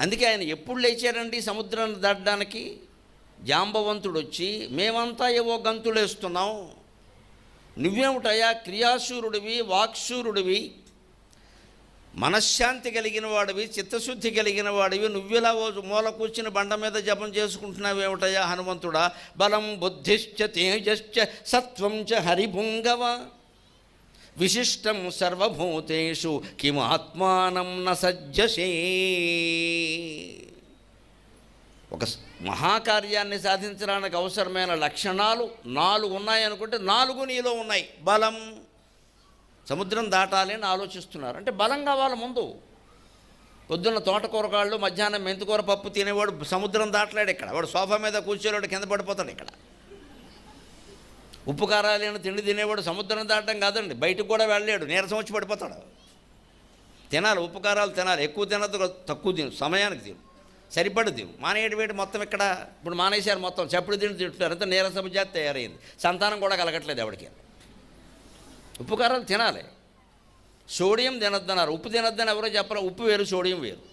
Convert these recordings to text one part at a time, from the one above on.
అందుకే ఆయన ఎప్పుడు లేచారండి సముద్రాన్ని దాటడానికి? జాంబవంతుడు వచ్చి మేమంతా ఏవో గంతులేస్తున్నాం. నువ్వేమిటయా క్రియాశూరుడివి వాక్శూరుడివి? మనశ్శాంతి కలిగిన వాడివి చిత్తశుద్ధి కలిగిన వాడివి నువ్వెలా మూల కూర్చుని బండ మీద జపం చేసుకుంటున్నావేమిటయా హనుమంతుడా? బలం బుద్ధిశ్చ తేజశ్చ సత్వం చ హరిభుంగవ. విశిష్టం సర్వభూతేషు కిమాత్మానం న సజ్జసే. ఒక మహాకార్యాన్ని సాధించడానికి అవసరమైన లక్షణాలు నాలుగు ఉన్నాయనుకుంటే నాలుగు నీలో ఉన్నాయి. బలం సముద్రం దాటాలి అని ఆలోచిస్తున్నారు. అంటే బలం కావాలి ముందు. పొద్దున్న తోటకూరగాళ్ళు మధ్యాహ్నం మెంతికూర పప్పు తినేవాడు సముద్రం దాటలేడు ఇక్కడ. వాడు సోఫా మీద కూర్చోలేడు కింద పడిపోతాడు ఇక్కడ. ఉప్పు కారాలైన తిండి తినేవాడు సముద్రం దాటం కాదండి. బయటకు కూడా వెళ్ళలేడు. నీరసం వచ్చి పడిపోతాడు. తినాలి. ఉప్పు కారాలు తినాలి. ఎక్కువ తినద్దు తక్కువ తిను. సమయానికి తిను. సరిపడి తిను. మానేటి వేటి మొత్తం ఇక్కడ ఇప్పుడు మానేశారు మొత్తం. చెప్పుడు తిండి తింటున్నారు. అంతా నీరసం జాతి తయారైంది. సంతానం కూడా కలగట్లేదు ఎవరికి ఉప్పు కారాలు తినాలి. సోడియం తినొద్దన్నారు. ఉప్పు తినొద్దని ఎవరో చెప్పరు? ఉప్పు వేరు సోడియం వేరు.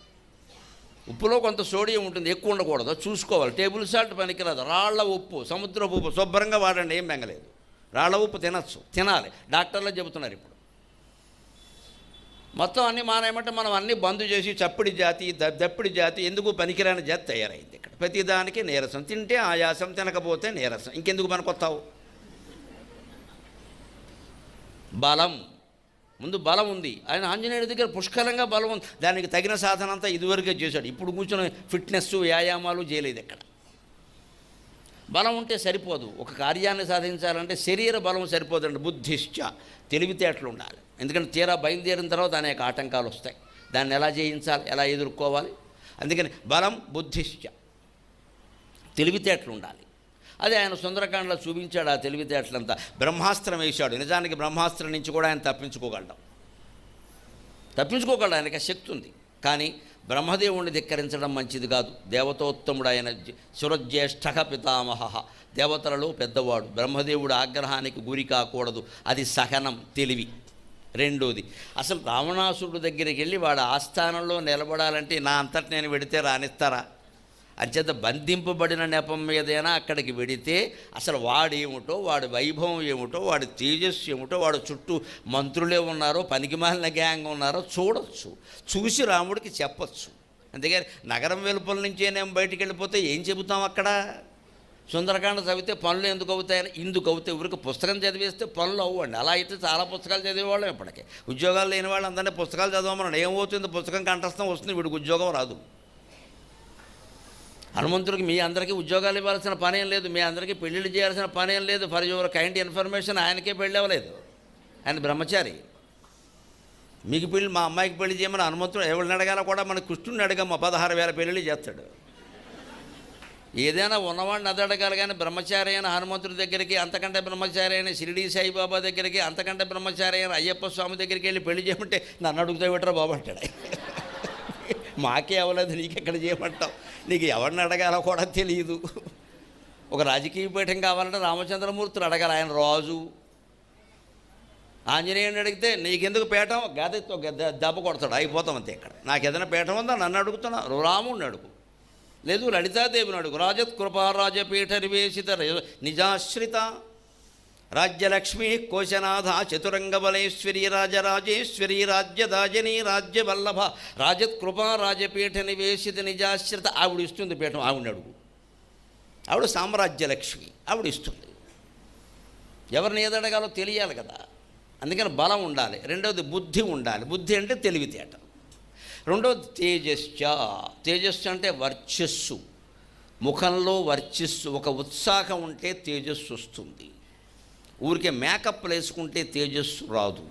ఉప్పులో కొంత సోడియం ఉంటుంది ఎక్కువ ఉండకూడదు చూసుకోవాలి. టేబుల్ సాల్ట్ పనికిరాదు. రాళ్ళ ఉప్పు సముద్రపు ఉప్పు శుభ్రంగా వాడండి ఏం బెంగలేదు. రాళ్ళ ఉప్పు తినచ్చు తినాలి. డాక్టర్లు చెబుతున్నారు ఇప్పుడు. మొత్తం అన్నీ మానేయమంటే మనం అన్నీ బంద్ చేసి చప్పిడి జాతి దప్పిడి జాతి ఎందుకు పనికిరాని జాతి తయారైంది ఇక్కడ. ప్రతిదానికి నీరసం. తింటే ఆయాసం తినకపోతే నీరసం. ఇంకెందుకు పనికొస్తావు? బలం. ముందు బలం ఉంది. ఆయన ఆంజనేయుడి దగ్గర పుష్కలంగా బలం ఉంది. దానికి తగిన సాధన అంతా ఇదివరకే చేశాడు. ఇప్పుడు కూర్చొని ఫిట్నెస్ వ్యాయామాలు చేయలేదు ఇక్కడ బలం ఉంటే సరిపోదు. ఒక కార్యాన్ని సాధించాలంటే శరీర బలం సరిపోదండి బుద్ధిశ్చ. తెలివితేటలు ఉండాలి. ఎందుకంటే తీరా బయలుదేరిన తర్వాత అనేక ఆటంకాలు వస్తాయి. దాన్ని ఎలా జయించాలి ఎలా ఎదుర్కోవాలి? అందుకని బలం బుద్ధిశ్చ. తెలివితేటలు ఉండాలి. అదే ఆయన సుందరకాండలో చూపించాడు ఆ తెలివితేటలంతా. బ్రహ్మాస్త్రం వేశాడు. నిజానికి బ్రహ్మాస్త్రం నుంచి కూడా ఆయన తప్పించుకోగలడం. తప్పించుకోగలడు ఆయనకి శక్తి ఉంది. కానీ బ్రహ్మదేవుణ్ణి ధిక్కరించడం మంచిది కాదు. దేవతోత్తముడు ఆయన జ- సురజ్యేష్ఠ పితామహ. దేవతలలో పెద్దవాడు. బ్రహ్మదేవుడు ఆగ్రహానికి గురి కాకూడదు. అది సహనం తెలివి. రెండోది అసలు రావణాసురుడు దగ్గరికి వెళ్ళి వాడు ఆస్థానంలో నిలబడాలంటే నా అంతటి నేను వెడితే రానిస్తారా? అంచేత బంధింపబడిన నెపం మీదైనా అక్కడికి వెడితే అసలు వాడేమిటో వాడి వైభవం ఏమిటో వాడి తేజస్సు ఏమిటో వాడు చుట్టూ మంత్రులే ఉన్నారో పనికిమాలిన గ్యాంగ్ ఉన్నారో చూడొచ్చు. చూసి రాముడికి చెప్పచ్చు. అంతేగాని నగరం వెలుపల నుంచే నేను బయటికి వెళ్ళిపోతే ఏం చెబుతాం అక్కడ? సుందరకాండ చదివితే పనులు ఎందుకు అవుతాయని ఇందుకు అవుతాయి ఊరికి పుస్తకం చదివేస్తే పనులు అవ్వండి. అలా అయితే చాలా పుస్తకాలు చదివేవాళ్ళం ఇప్పటికే. ఉద్యోగాలు లేని వాళ్ళు అందరినీ పుస్తకాలు చదవమన్నాడు. ఏమవుతుంది? పుస్తకం కంఠస్థం వస్తుంది. వీడికి ఉద్యోగం రాదు. హనుమంతుడికి మీ అందరికీ ఉద్యోగాలు ఇవ్వాల్సిన పని ఏం లేదు. మీ అందరికీ పెళ్ళిళ్ళు చేయాల్సిన పని ఏం లేదు. ఫర్ యువర్ కైండ్ ఇన్ఫర్మేషన్ ఆయనకే పెళ్ళి అవ్వలేదు. ఆయన బ్రహ్మచారి. మీకు పెళ్ళి మా అమ్మాయికి పెళ్ళి చేయమని హనుమంతుడు ఎవరిని అడగాలో కూడా మన కృష్ణుడిని అడగమ్మ పదహారు వేల పెళ్ళిళ్ళు చేస్తాడు. ఏదైనా ఉన్నవాడిని అది అడగాలి కానీ బ్రహ్మచారి అయిన హనుమంతుడి దగ్గరికి అంతకంటే బ్రహ్మచారి అయిన షిరిడి సాయిబాబా దగ్గరికి అంతకంటే బ్రహ్మచారి అయిన అయ్యప్ప స్వామి దగ్గరికి వెళ్ళి పెళ్ళి చేయమంటే నన్ను అడుగుతా పెట్టరా బాబు అంటాడు. మాకే అవ్వలేదు నీకెక్కడ చేయమంటావు? నీకు ఎవరిని అడగాలో కూడా తెలియదు ఒక రాజకీయ పీఠం కావాలంటే రామచంద్రమూర్తిని అడగాలి ఆయన రాజు. ఆంజనేయుని అడిగితే నీకెందుకు పీఠం? గదతో గద- దెబ్బ కొడతాడు అయిపోతాం అంతే ఇక్కడ. నాకు ఏదైనా పీఠం ఉందా? నన్ను అడుగుతున్నా. రాముడిని అడుగు. లేదు లలితాదేవిని అడుగు. రాజత్ కృపారాజపీఠ నివేశిత నిజాశ్రిత. రాజ్యలక్ష్మీ కోశనాథ చతురంగబలేశ్వరి రాజరాజేశ్వరి రాజ్యదాజని రాజ్యవల్లభ రాజత్ రాజపీఠ నివేశిత నిజాశ్రిత. ఆవిడ ఇస్తుంది పీఠం ఆవిడ అడుగు. ఆవిడ సామ్రాజ్యలక్ష్మి ఆవిడ ఇస్తుంది. ఎవరిని ఏదడగాలో తెలియాలి కదా. అందుకని బలం ఉండాలి. రెండవది బుద్ధి ఉండాలి. బుద్ధి అంటే తెలివితేట. రెండవది తేజస్చ తేజస్సు అంటే వర్చస్సు. ముఖంలో వర్చస్సు. ఒక ఉత్సాహం ఉంటే తేజస్సు వస్తుంది. ఊరికే మేకప్ వేసుకుంటే తేజస్సు రాదు.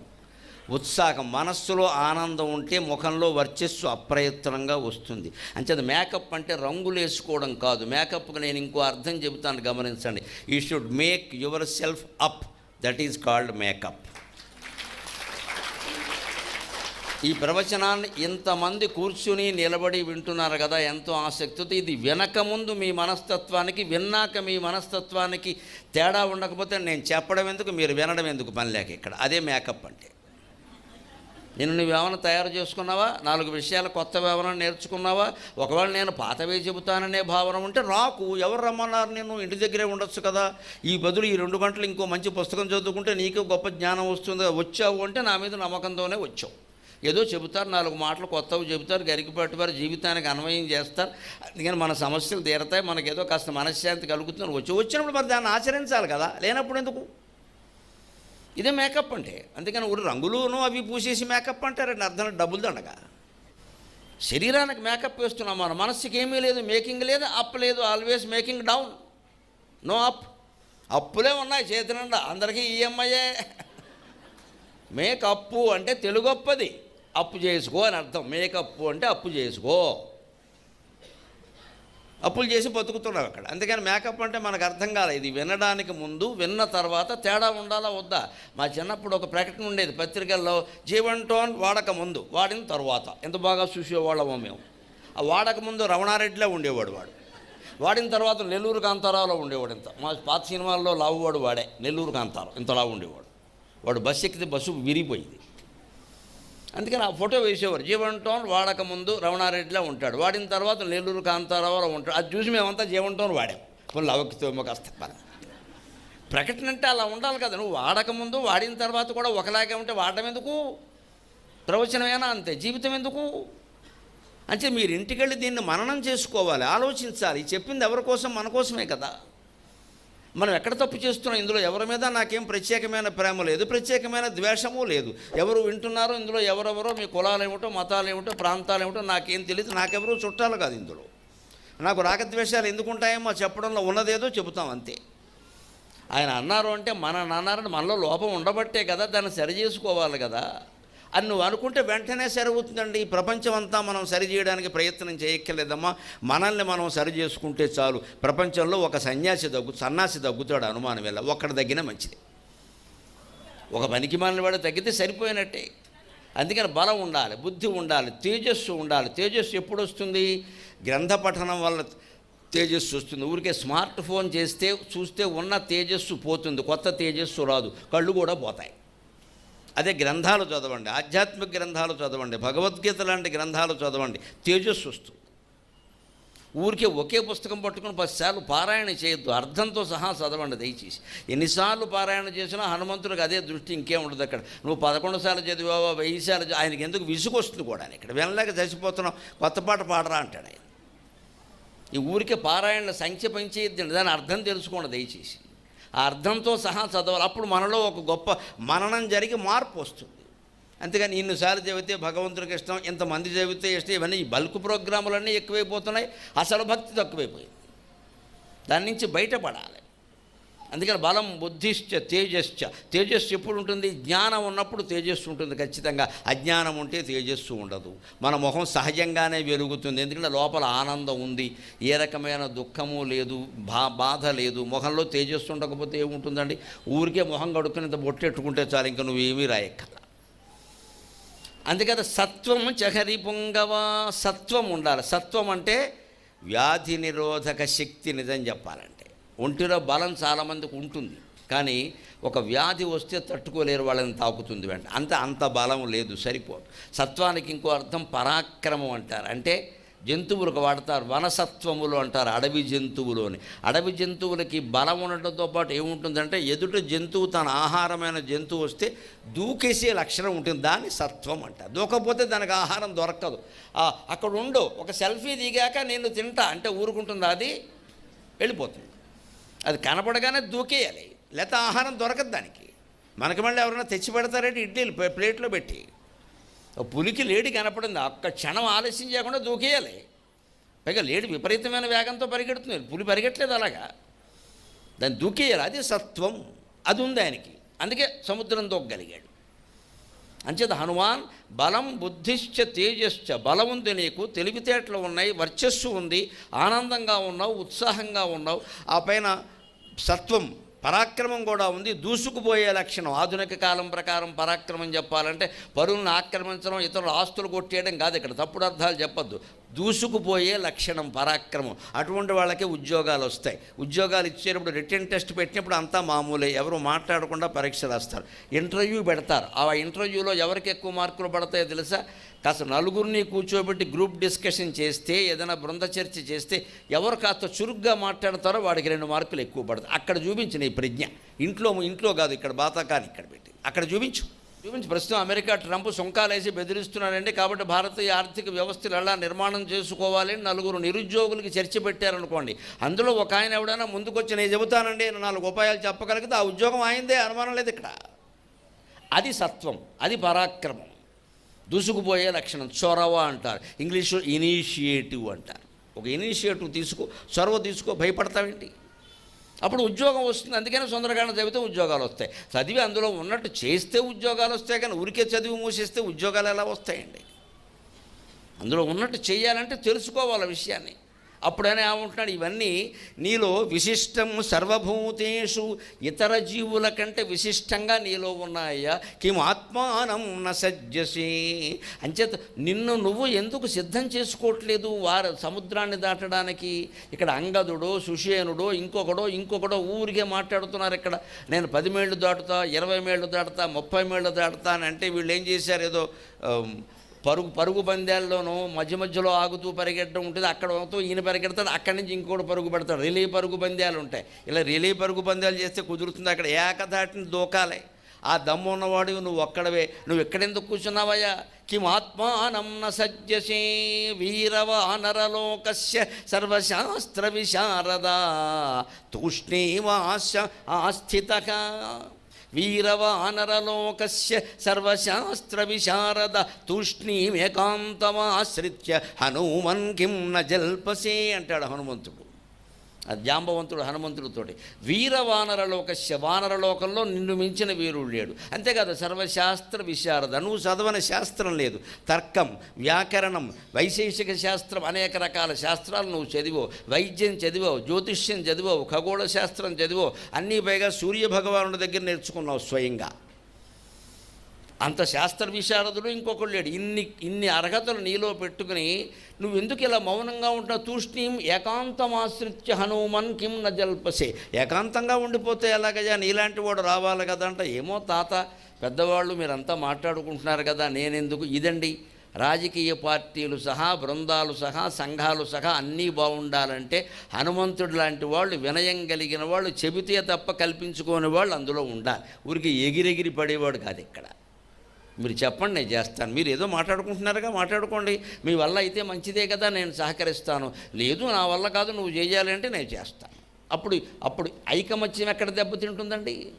ఉత్సాహం మనస్సులో ఆనందం ఉంటే ముఖంలో వర్చస్సు అప్రయత్నంగా వస్తుంది. అంచేది మేకప్ అంటే రంగులు వేసుకోవడం కాదు. మేకప్కి నేను ఇంకో అర్థం చెబుతాను గమనించండి. You should make yourself up that is called makeup ఈ ప్రవచనాన్ని ఇంతమంది కూర్చుని నిలబడి వింటున్నారు కదా ఎంతో ఆసక్తితో. ఇది వినకముందు మీ మనస్తత్వానికి విన్నాక మీ మనస్తత్వానికి తేడా ఉండకపోతే నేను చెప్పడం ఎందుకు మీరు వినడం ఎందుకు పని లేక ఇక్కడ? అదే మేకప్ అంటే. నేను నువ్వేమైనా తయారు చేసుకున్నావా? నాలుగు విషయాలు కొత్త ఏమైనా నేర్చుకున్నావా? ఒకవేళ నేను పాతవే చెబుతాననే భావన ఉంటే రాకు ఎవరు రమ్మన్నారు నేను ఇంటి దగ్గరే ఉండొచ్చు కదా. ఈ బదులు ఈ రెండు గంటలు ఇంకో మంచి పుస్తకం చదువుకుంటే నీకు గొప్ప జ్ఞానం వస్తుంది. వచ్చావు అంటే నా మీద నమ్మకంతోనే వచ్చావు. ఏదో చెబుతారు నాలుగు మాటలు కొత్తవి చెబుతారు గరికిపట్టి వారి జీవితానికి అన్వయం చేస్తారు. అందుకని మన సమస్యలు తీరతాయి మనకేదో కాస్త మనశ్శాంతి కలుగుతుంది వచ్చి వచ్చినప్పుడు మరి దాన్ని ఆచరించాలి కదా లేనప్పుడు ఎందుకు? ఇదే మేకప్ అంటే. అందుకని ఊరు రంగులును అవి పూసేసి మేకప్ అంటారండి అర్థం డబ్బులు దండగా. శరీరానికి మేకప్ వేస్తున్నాం మన మనస్సుకి ఏమీ లేదు మేకింగ్ లేదు అప్ లేదు always making down. No up. అప్పులే ఉన్నాయి చేతి నిండా అందరికీ ఈఎంఐయే మేకప్పు అంటే తెలుగు అప్పది అప్పు చేసుకో అని అర్థం. మేకప్పు అంటే అప్పు చేసుకో. అప్పులు చేసి బతుకుతున్నావు అక్కడ. అందుకని మేకప్ అంటే మనకు అర్థం కాలేదు ఇది వినడానికి ముందు విన్న తర్వాత తేడా ఉండాలా వద్దా? మా చిన్నప్పుడు ఒక ప్రకటన ఉండేది పత్రికల్లో జీవన్ టోన్ వాడక ముందు వాడిన తర్వాత. ఎంత బాగా చూసేవాళ్ళమో మేము. ఆ వాడక ముందు రమణారెడ్డిలో ఉండేవాడు వాడు. వాడిన తర్వాత నెల్లూరు కాంతారావులో ఉండేవాడు ఇంత. మా పాత సినిమాల్లో లావువాడు వాడే నెల్లూరు కాంతారావు. ఇంత లావు ఉండేవాడు. వాడు బస్సు ఎక్కితే బస్సు విరిగిపోయింది. అందుకని ఆ ఫోటో వేసేవారు. జీవన్ టోన్ వాడక ముందు రమణారెడ్డిలో ఉంటాడు. వాడిన తర్వాత నెల్లూరు కాంతారావులో ఉంటాడు. అది చూసి మేమంతా జీవన్ టోన్ వాడాం కొన్ని లవకితో కాస్త మనం ప్రకటన అంటే అలా ఉండాలి కదా. నువ్వు వాడక ముందు వాడిన తర్వాత కూడా ఒకలాగే ఉంటే వాడడం ఎందుకు? ప్రవచనమేనా అంతే? జీవితం ఎందుకు? అంటే మీరు ఇంటికెళ్ళి దీన్ని మననం చేసుకోవాలి. ఆలోచించాలి. చెప్పింది ఎవరి కోసం? మన కోసమే కదా. మనం ఎక్కడ తప్పు చేస్తున్నాం? ఇందులో ఎవరి మీద నాకేం ప్రత్యేకమైన ప్రేమ లేదు ప్రత్యేకమైన ద్వేషము లేదు. ఎవరు వింటున్నారో ఇందులో ఎవరెవరో మీ కులాలు ఏమిటో మతాలు ఏమిటో ప్రాంతాలు ఏమిటో నాకేం తెలియదు నాకెవరూ చుట్టాలు కాదు ఇందులో. నాకు రాగద్వేషాలు ఎందుకు ఉంటాయేమో చెప్పడంలో ఉన్నదేదో చెబుతాం అంతే. ఆయన అన్నారు అంటే మన అన్నారని మనలో లోపం ఉండబట్టే కదా దాన్ని సరిచేసుకోవాలి కదా. అని నువ్వు అనుకుంటే వెంటనే సరివుతుందండి ఈ ప్రపంచం అంతా మనం సరి చేయడానికి ప్రయత్నం చేయక్కర్లేదమ్మా. మనల్ని మనం సరి చేసుకుంటే చాలు. ప్రపంచంలో ఒక సన్యాసి దగ్గు సన్యాసి దగ్గుతాడు అనుమానం వెళ్ళ ఒక్కడి తగ్గినా మంచిది. ఒక పనికి మాలిన వాడు తగ్గితే సరిపోయినట్టే. అందుకని బలం ఉండాలి బుద్ధి ఉండాలి తేజస్సు ఉండాలి. తేజస్సు ఎప్పుడు వస్తుంది? గ్రంథ పఠనం వల్ల తేజస్సు వస్తుంది. ఊరికే స్మార్ట్ ఫోన్ చేస్తే చూస్తే ఉన్న తేజస్సు పోతుంది. కొత్త తేజస్సు రాదు. కళ్ళు కూడా పోతాయి. అదే గ్రంథాలు చదవండి ఆధ్యాత్మిక గ్రంథాలు చదవండి భగవద్గీత లాంటి గ్రంథాలు చదవండి తేజస్సు వస్తుంది. ఊరికే ఒకే పుస్తకం పట్టుకుని పదిసార్లు పారాయణ చేయొద్దు అర్థంతో సహా చదవండి దయచేసి. ఎన్నిసార్లు పారాయణ చేసినా హనుమంతుడికి అదే దృష్టి ఇంకేం ఉండదు అక్కడ. నువ్వు పదకొండు సార్లు చదివావా వెయ్యి సార్లు ఆయనకి ఎందుకు విసుగొస్తుంది కూడా? ఇక్కడ వినలేక చచ్చిపోతున్నావు కొత్త పాట పాడరా అంటాడు ఆయన. ఈ ఊరికే పారాయణ సంఖ్య పెంచేయద్దండి దాని అర్థం తెలుసుకోండి దయచేసి. ఆ అర్థంతో సహా చదవాలి. అప్పుడు మనలో ఒక గొప్ప మననం జరిగి మార్పు వస్తుంది. అంతేగాని ఇన్నిసార్లు చదివితే భగవంతుడికి ఇష్టం ఇంతమంది చదివితే ఇష్టం ఇవన్నీ బల్క్ ప్రోగ్రాములన్నీ ఎక్కువైపోతున్నాయి. అసలు భక్తి తక్కువైపోయింది. దాని నుంచి బయటపడాలి. అందుకని బలం బుద్ధిశ్చ తేజశ్చ. తేజస్సు ఎప్పుడు ఉంటుంది జ్ఞానం ఉన్నప్పుడు తేజస్సు ఉంటుంది ఖచ్చితంగా. అజ్ఞానం ఉంటే తేజస్సు ఉండదు. మన ముఖం సహజంగానే వెలుగుతుంది. ఎందుకంటే లోపల ఆనందం ఉంది. ఏ రకమైన దుఃఖము లేదు బా బాధ లేదు. ముఖంలో తేజస్సు ఉండకపోతే ఏముంటుందండి? ఊరికే మొహం కడుక్కునేంత బొట్టెట్టుకుంటే చాలు ఇంకా నువ్వేమీ రాయక్కల అందుకని సత్వం చహరి పొంగవ సత్వం ఉండాలి. సత్వం అంటే వ్యాధి నిరోధక శక్తి నిజం చెప్పాలంటే. ఒంటిలో బలం చాలామందికి ఉంటుంది. కానీ ఒక వ్యాధి వస్తే తట్టుకోలేరు వాళ్ళని తాకుతుంది వెంట. అంత అంత బలం లేదు సరిపోదు. సత్వానికి ఇంకో అర్థం పరాక్రమం అంటారు. అంటే జంతువులకు వాడతారు వనసత్వములు అంటారు అడవి జంతువులు అని అడవి జంతువులకి బలం ఉండటంతో పాటు ఏముంటుందంటే ఎదుట జంతువు తన ఆహారమైన జంతువు వస్తే దూకేసే లక్షణం ఉంటుంది. దాన్ని సత్వం అంటారు. దూకపోతే దానికి ఆహారం దొరకదు. అక్కడ ఉండు ఒక సెల్ఫీ దిగాక నేను తింటా అంటే ఊరుకుంటుందా అది? వెళ్ళిపోతుంది. అది కనపడగానే దూకేయాలి. లేకపోతే ఆహారం దొరకదు దానికి. మనకి మళ్ళీ ఎవరైనా తెచ్చి పెడతారంటే? ఇడ్లీలు ప్లేట్లో పెట్టి. పులికి లేడి కనపడింది. ఒక్క క్షణం ఆలస్యం చేయకుండా దూకేయాలి. పైగా లేడి విపరీతమైన వేగంతో పరిగెడుతుంది పులి పరిగెట్టలేదు అలాగా. దాన్ని దూకేయాలి. అది సత్వం. అది ఉంది ఆయనకి. అందుకే సముద్రం దూకగలిగాడు. అంచేత హనుమాన్ బలం బుద్ధిశ్చ తేజశ్చ బలం ఉంది నీకు తెలివితేటలు ఉన్నాయి వర్చస్సు ఉంది ఆనందంగా ఉన్నావు ఉత్సాహంగా ఉన్నావు. ఆ పైన సత్వం పరాక్రమం కూడా ఉంది. దూసుకుపోయే లక్షణం ఆధునిక కాలం ప్రకారం పరాక్రమం చెప్పాలంటే పరువులను ఆక్రమించడం ఇతరుల ఆస్తులు కొట్టేయడం కాదు ఇక్కడ. తప్పుడు అర్థాలు చెప్పొద్దు. దూసుకుపోయే లక్షణం పరాక్రమం. అటువంటి వాళ్ళకే ఉద్యోగాలు వస్తాయి. ఉద్యోగాలు ఇచ్చేటప్పుడు రిటర్న్ టెస్ట్ పెట్టినప్పుడు అంతా మామూలే. ఎవరు మాట్లాడకుండా పరీక్ష రాస్తారు. ఇంటర్వ్యూ పెడతారు. ఆ ఇంటర్వ్యూలో ఎవరికి ఎక్కువ మార్కులు పడతాయో తెలుసా? కాస్త నలుగురిని కూర్చోబెట్టి గ్రూప్ డిస్కషన్ చేస్తే ఏదైనా బృంద చర్చ చేస్తే ఎవరు కాస్త చురుగ్గా మాట్లాడతారో వాడికి రెండు మార్కులు ఎక్కువ పడతాయి. అక్కడ చూపించిన ఈ ప్రజ్ఞ. ఇంట్లో ఇంట్లో కాదు ఇక్కడ బాతాకాని ఇక్కడ పెట్టి. అక్కడ చూపించు. చూపించి. ప్రస్తుతం అమెరికా ట్రంప్ సుంకాలు వేసి బెదిరిస్తున్నాడండి. కాబట్టి భారతీయ ఆర్థిక వ్యవస్థలు ఎలా నిర్మాణం చేసుకోవాలి నలుగురు నిరుద్యోగులకి చర్చ పెట్టారనుకోండి. అందులో ఒక ఆయన ఎవడైనా ముందుకొచ్చి నేను చెబుతానండి నాలుగు ఉపాయాలు చెప్పగలిగితే ఆ ఉద్యోగం ఆయిందే అనుమానం లేదు ఇక్కడ. అది సత్వం అది పరాక్రమం. దూసుకుపోయే లక్షణం. చొరవ అంటారు. ఇంగ్లీష్లో ఇనీషియేటివ్ అంటారు. ఒక ఇనీషియేటివ్ తీసుకో చొరవ తీసుకో భయపడతావేంటి? అప్పుడు ఉద్యోగం వస్తుంది. అందుకని సుందరకాండ చదివితే ఉద్యోగాలు వస్తాయి. చదివి అందులో ఉన్నట్టు చేస్తే ఉద్యోగాలు వస్తాయి. కానీ ఊరికే చదివి మూసేస్తే ఉద్యోగాలు ఎలా వస్తాయండి? అందులో ఉన్నట్టు చేయాలంటే తెలుసుకోవాలి విషయాన్ని. విషయాన్ని అప్పుడనే ఏమంటున్నాడు ఇవన్నీ నీలో విశిష్టం సర్వభూతేషు ఇతర జీవుల కంటే విశిష్టంగా నీలో ఉన్నాయ్యా. కిం ఆత్మానం నసజ్జసి. అంచేత నిన్ను నువ్వు ఎందుకు సిద్ధం చేసుకోవట్లేదు వారు సముద్రాన్ని దాటడానికి? ఇక్కడ అంగదుడో సుషేనుడో ఇంకొకడో ఇంకొకడో ఊరికే మాట్లాడుతున్నారు ఇక్కడ. నేను పది మేళ్ళు దాటుతా ఇరవై మేళ్ళు దాటుతా ముప్పై మేళ్ళు దాటుతా అని అంటే వీళ్ళు ఏం చేశారు? ఏదో పరుగు పరుగు పందాల్లోనూ మధ్య మధ్యలో ఆగుతూ పరిగెట్టడం ఉంటుంది. అక్కడ అవుతూ ఈయన పరిగెడతాడు అక్కడి నుంచి ఇంకోటి పరుగు పెడతాడు. రిలీ పరుగు పందాలు ఉంటాయి. ఇలా రిలీ పరుగు పందాలు చేస్తే కుదురుతుంది. అక్కడ ఏకదాటిని దూకాలే. ఆ దమ్ము ఉన్నవాడు నువ్వు ఒక్కడవే. నువ్వు ఎక్కడెందుకు కూర్చున్నావయ్యా? కిమాత్మానం సజ్జసే వీరవ వీరవానరలోకస్య సర్వశాస్త్ర విశారద తూష్ణీవాశ ఆస్థిత. వీరవానరలోకస్య సర్వశాస్త్ర విశారద తూష్ణీమేకాంతమాశ్రిత్య హనుమన్ కిం న జల్పసే అంటాడు హనుమంతుడు. జాంబవంతుడు హనుమంతుడితోటి. వీరవానరలోక వానరలోకంలో నిన్ను మించిన వీరుడు లేడు. అంతేకాదు సర్వశాస్త్ర విశారద. నువ్వు చదవని శాస్త్రం లేదు. తర్కం వ్యాకరణం వైశేషిక శాస్త్రం అనేక రకాల శాస్త్రాలు నువ్వు చదివావు. వైద్యం చదివావు జ్యోతిష్యం చదివావు ఖగోళ శాస్త్రం చదివావు. అన్నీ పైగా సూర్య భగవానుడి దగ్గర నేర్చుకున్నావు స్వయంగా. అంత శాస్త్ర విశారదుడు ఇంకొకడు లేడు. ఇన్ని ఇన్ని అర్హతలు నీలో పెట్టుకుని నువ్వు ఎందుకు ఇలా మౌనంగా ఉంటావు తూష్ణీం ఏకాంతమాశ్రిత్య హనుమన్ కిం న జల్పసే. ఏకాంతంగా ఉండిపోతే ఎలాగయ్యా? నీలాంటి వాడు రావాలి కదా అంట. ఏమో తాత పెద్దవాళ్ళు మీరంతా మాట్లాడుకుంటున్నారు కదా నేనెందుకు? ఇదండి. రాజకీయ పార్టీలు సహా బృందాలు సహా సంఘాలు సహా అన్నీ బాగుండాలంటే హనుమంతుడు లాంటి వాళ్ళు వినయం కలిగిన వాళ్ళు చెబితే తప్ప కల్పించుకోని వాళ్ళు అందులో ఉండాలి. ఊరికి ఎగిరెగిరి పడేవాడు కాదు ఇక్కడ. మీరు చెప్పండి నేను చేస్తాను. మీరు ఏదో మాట్లాడుకుంటున్నారుగా మాట్లాడుకోండి. మీ వల్ల అయితే మంచిదే కదా నేను సహకరిస్తాను. లేదు నా వల్ల కాదు నువ్వు చేయాలంటే నేను చేస్తాను. అప్పుడు అప్పుడు ఐకమత్యం ఎక్కడ దెబ్బతింటుందండి?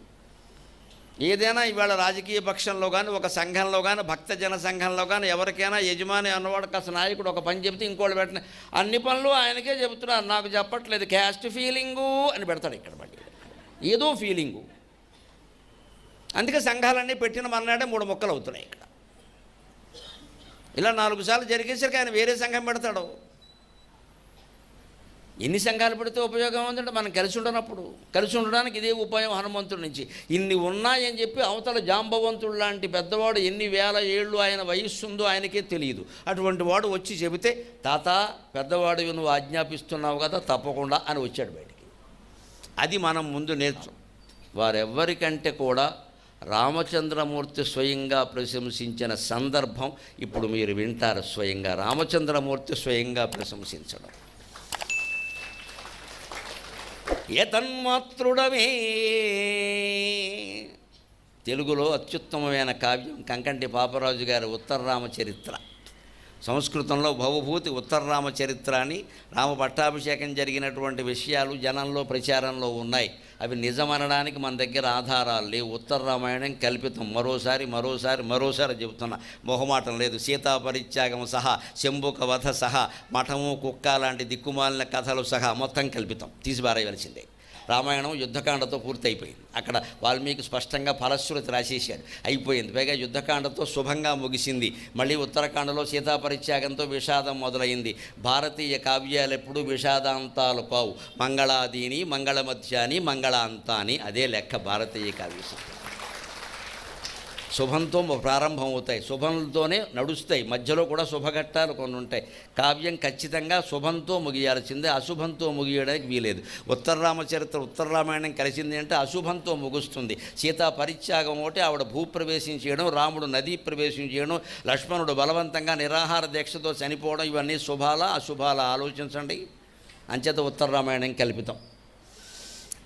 ఏదైనా ఇవాళ రాజకీయ పక్షంలో కానీ ఒక సంఘంలో కానీ భక్త జన సంఘంలో కానీ ఎవరికైనా యజమాని అన్నవాడు కాస్త నాయకుడు ఒక పని చెబితే ఇంకోటి పెట్టిన అన్ని పనులు ఆయనకే చెబుతున్నారు నాకు చెప్పట్లేదు క్యాస్ట్ ఫీలింగు అని పెడతాడు ఇక్కడ మళ్ళీ. ఏదో ఫీలింగు అందుకే సంఘాలన్నీ పెట్టిన మన్నాడే మూడు మొక్కలు అవుతున్నాయి ఇక్కడ. ఇలా నాలుగు సార్లు జరిగేసరికి ఆయన వేరే సంఘం పెడతాడు. ఎన్ని సంఘాలు పెడితే ఉపయోగం ఉందంటే మనం కలిసి ఉండనప్పుడు కలిసి ఉండడానికి ఇదే ఉపాయం హనుమంతుడి నుంచి. ఇన్ని ఉన్నాయని చెప్పి అవతల జాంబవంతుడు లాంటి పెద్దవాడు ఎన్ని వేల ఏళ్ళు ఆయన వయస్సుందో ఆయనకే తెలియదు. అటువంటి వాడు వచ్చి చెబితే తాత పెద్దవాడు నువ్వు ఆజ్ఞాపిస్తున్నావు కదా తప్పకుండా అని వచ్చాడు బయటికి. అది మనం ముందు నేర్చు వారెవ్వరికంటే కూడా రామచంద్రమూర్తి స్వయంగా ప్రశంసించిన సందర్భం ఇప్పుడు మీరు వింటారు స్వయంగా. రామచంద్రమూర్తి స్వయంగా ప్రశంసించడం. ఏతన్మాతృడమే తెలుగులో అత్యుత్తమమైన కావ్యం కంకంటి పాపరాజు గారి ఉత్తర రామచరిత్ర సంస్కృతంలో భవభూతి ఉత్తర రామచరిత్ర అని రామ పట్టాభిషేకం జరిగినటువంటి విషయాలు జనంలో ప్రచారంలో ఉన్నాయి. అవి నిజమనడానికి మన దగ్గర ఆధారాలు లేవు. ఉత్తర రామాయణం కల్పితం. మరోసారి మరోసారి మరోసారి చెబుతున్నా. మొహమాటం లేదు. సీతాపరిత్యాగం సహా శంభుక వధ సహా మఠము కుక్క లాంటి దిక్కుమాలిన కథలు సహా మొత్తం కల్పితం. తీసిపారేయవలసిందే. రామాయణం యుద్ధకాండతో పూర్తయిపోయింది. అక్కడ వాల్మీకి స్పష్టంగా ఫలశ్రుతి రాసేసాడు అయిపోయింది. పైగా యుద్ధకాండతో శుభంగా ముగిసింది. మళ్ళీ ఉత్తరాఖండలో సీతాపరిత్యాగంతో విషాదం మొదలైంది. భారతీయ కావ్యాలు ఎప్పుడూ విషాదాంతాలు కావు. మంగళాదీని మంగళమధ్యాని మంగళాంతాని అదే లెక్క భారతీయ కావ్య శుభంతో ప్రారంభం అవుతాయి శుభంతోనే నడుస్తాయి. మధ్యలో కూడా శుభఘట్టాలు కొన్ని ఉంటాయి కావ్యం ఖచ్చితంగా శుభంతో ముగియాల్సిందే. అశుభంతో ముగియడానికి వీలేదు. ఉత్తర రామచరిత్ర ఉత్తర రామాయణం కలిసింది అంటే అశుభంతో ముగుస్తుంది. సీతా పరిత్యాగం ఒకటి ఆవిడ భూప్రవేశం చేయడం రాముడు నదీ ప్రవేశం చేయడం లక్ష్మణుడు బలవంతంగా నిరాహార దీక్షతో చనిపోవడం ఇవన్నీ శుభాల అశుభాల? ఆలోచించండి. అంచేత ఉత్తర రామాయణం కల్పితం.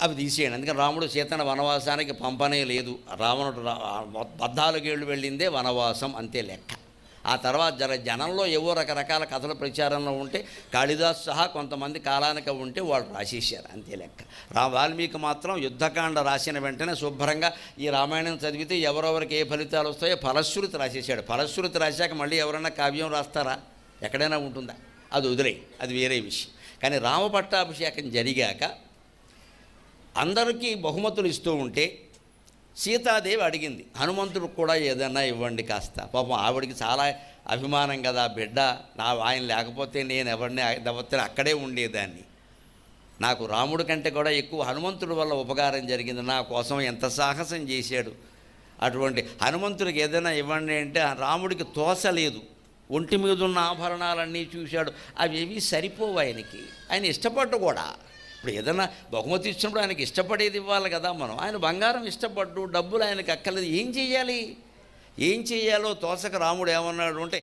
అవి తీసేయండి. అందుకని రాముడు సీతను వనవాసానికి పంపనే లేదు. రావణుడు రా- పద్నాలుగేళ్ళు వెళ్ళిందే వనవాసం అంతే లెక్క. ఆ తర్వాత జర జనంలో ఏవో రకరకాల కథల ప్రచారంలో ఉంటే కాళిదాస్ సహా కొంతమంది కాలానికి ఉంటే వాళ్ళు రాసేసారు అంతే లెక్క. రా వాల్మీకి మాత్రం యుద్ధకాండ రాసిన వెంటనే శుభ్రంగా ఈ రామాయణం చదివితే ఎవరెవరికి ఏ ఫలితాలు వస్తాయో ఫలశ్రుతి రాసేసాడు ఫలశ్రుతి రాశాక మళ్ళీ ఎవరైనా కావ్యం రాస్తారా? ఎక్కడైనా ఉంటుందా? అది వదిలే అది వేరే విషయం. కానీ రామ పట్టాభిషేకం జరిగాక అందరికీ బహుమతులు ఇస్తూ ఉంటే సీతాదేవి అడిగింది హనుమంతుడికి కూడా ఏదన్నా ఇవ్వండి కాస్త. పాపం ఆవిడికి చాలా అభిమానం కదా బిడ్డ నా ఆయన లేకపోతే నేను ఎవరిని దవ్వతే అక్కడే ఉండేదాన్ని. నాకు రాముడి కంటే కూడా ఎక్కువ హనుమంతుడి వల్ల ఉపకారం జరిగింది నా కోసం ఎంత సాహసం చేశాడు. అటువంటి హనుమంతుడికి ఏదైనా ఇవ్వండి అంటే రాముడికి తోసలేదు ఒంటి మీద ఉన్న ఆభరణాలన్నీ చూశాడు అవి ఏవి సరిపోవు ఆయనకి. ఆయన ఇష్టపడ్డు కూడా. ఇప్పుడు ఏదైనా బహుమతి ఇచ్చినప్పుడు ఆయనకి ఇష్టపడేది ఇవ్వాలి కదా మనం. ఆయన బంగారం ఇష్టపడ్డు డబ్బులు ఆయనకి అక్కర్లేదు. ఏం చేయాలి ఏం చేయాలో తోసక రాముడు ఏమన్నాడు అంటే